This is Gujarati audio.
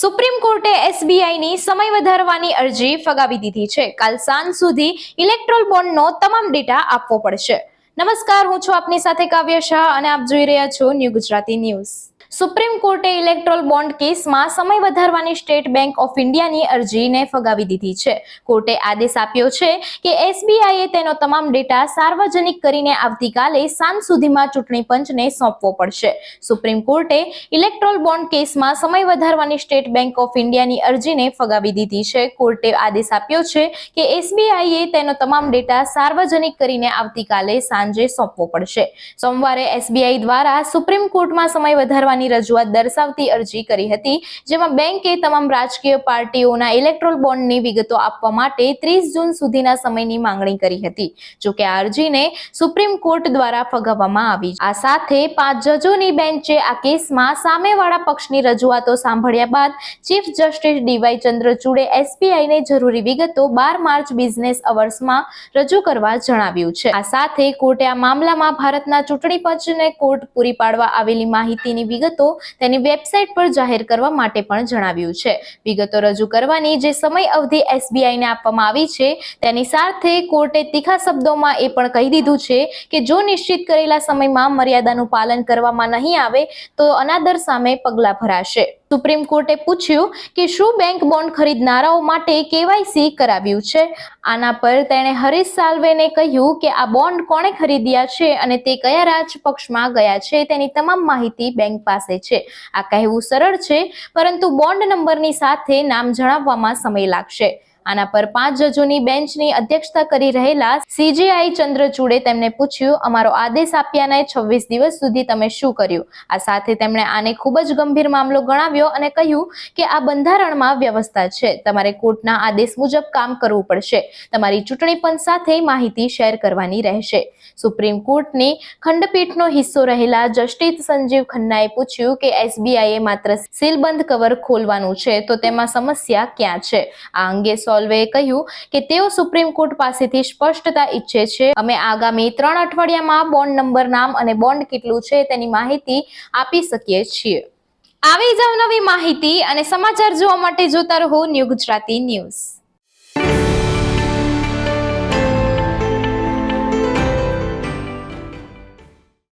સુપ્રીમ કોર્ટે એસબીઆઈની સમય વધારવાની અરજી ફગાવી દીધી છે. કાલ સાંજ સુધી ઇલેક્ટ્રોલ બોન્ડનો તમામ ડેટા આપવો પડશે. નમસ્કાર, હું છું આપની સાથે કાવ્ય શાહ અને આપ જોઈ રહ્યા છો ન્યૂ ગુજરાતી ન્યૂઝ. સુપ્રીમ કોર્ટે ઇલેક્ટ્રોલ બોન્ડ કેસમાં સમય વધારવાની સ્ટેટ બેંક ઓફ ઇન્ડિયાની અરજીને ફગાવી દીધી છે. કોર્ટે આદેશ આપ્યો છે કે એસબીઆઈએ તેનો તમામ ડેટા સાર્વજનિક કરીને આવતીકાલે સાંજ સુધીમાં ચૂંટણી પંચને સોંપવો પડશે. સુપ્રીમ કોર્ટે ઇલેક્ટ્રોલ બોન્ડ કેસમાં સમય વધારવાની સ્ટેટ બેંક ઓફ ઇન્ડિયાની અરજીને ફગાવી દીધી છે. કોર્ટે આદેશ આપ્યો છે કે એસબીઆઈએ તેનો તમામ ડેટા સાર્વજનિક કરીને આવતીકાલે સાંજે સોંપવો પડશે. સોમવારે એસબીઆઈ દ્વારા સુપ્રીમ કોર્ટમાં સમય વધારવાની રજૂઆત દર્શાવતી અરજી કરી હતી, જેમાં બેંકે તમામ રાજકીય પાર્ટીઓના ઇલેક્ટ્રોલ બોન્ડની વિગતો આપવા માટે ત્રીસ જૂન સુધીના સમયની માંગણી કરી હતી. જોકે આ અરજીને સુપ્રીમ કોર્ટ દ્વારા ફગાવવામાં આવી. આ સાથે પાંચ જજોની બેન્ચે આ કેસમાં સામેવાળા પક્ષની રજૂઆતો સાંભળ્યા બાદ ચીફ જસ્ટિસ ડીવાય ચંદ્રચૂડે એસબીઆઈને જરૂરી વિગતો બાર માર્ચ બિઝનેસ અવર્સમાં રજૂ કરવા જણાવ્યું છે. આ સાથે કોર્ટે આ મામલામાં ભારતના ચૂંટણી પંચને કોર્ટ પૂરી પાડવા આવેલી માહિતીની વિગતો તેની વેબસાઇટ પર જાહેર કરવા માટે પણ જણાવ્યું છે. વિગતો રજૂ કરવાની જે સમય અવધિ એસબીઆઈને આપવામાં આવી છે, તેની સાથે કોર્ટે તીખા શબ્દોમાં એ પણ કહી દીધું છે કે જો નિશ્ચિત કરેલા સમયમાં મર્યાદાનું પાલન કરવામાં નહીં આવે, તો અનાદર સામે પગલાં ભરાશે. સુપ્રીમ કોર્ટે પૂછ્યું કે શું બેંક બોન્ડ ખરીદનારાઓ માટે કેવાયસી કરાવ્યું છે? આના પર તેણે હરીશ સાલ્વેને કહ્યું કે આ બોન્ડ કોણે ખરીદ્યા છે અને તે કયા રાજપક્ષમાં ગયા છે તેની તમામ માહિતી બેંક પાસે છે. આ કહેવું સરળ છે, પરંતુ બોન્ડ નંબરની સાથે નામ જણાવવામાં સમય લાગશે. આના પર પાંચ જજોની બેન્ચની અધ્યક્ષતા કરી રહેલા સીજીઆઈ ચંદ્રચૂડે તેમને પૂછ્યું, અમારો આદેશ આપ્યાના છવ્વીસ દિવસ સુધી તમે શું કર્યું? આ સાથે તેમણે આને ખૂબ જ ગંભીર મામલો ગણાવ્યો અને કહ્યું કે આ બંધારણમાં વ્યવસ્થા છે. તમારે કોર્ટના આદેશ મુજબ કામ કરવું પડશે. તમારી ચૂંટણી પંચ સાથે માહિતી શેર કરવાની રહેશે. સુપ્રીમ કોર્ટની ખંડપીઠનો હિસ્સો રહેલા જસ્ટિસ સંજીવ ખન્નાએ પૂછ્યું કે એસબીઆઈએ માત્ર સીલબંધ કવર ખોલવાનું છે, તો તેમાં સમસ્યા ક્યાં છે? આ અંગે સોલ્વેએ કહ્યું કે તેઓ સુપ્રીમ કોર્ટ પાસેથી સ્પષ્ટતા ઈચ્છે છે. અમે આગામી ત્રણ અઠવાડિયામાં બોન્ડ નંબર નામ અને બોન્ડ કેટલું છે તેની માહિતી આપી શકીએ છીએ. આવી જ અવનવી માહિતી અને સમાચાર જોવા માટે જોતા રહો ન્યૂ ગુજરાતી ન્યૂઝ.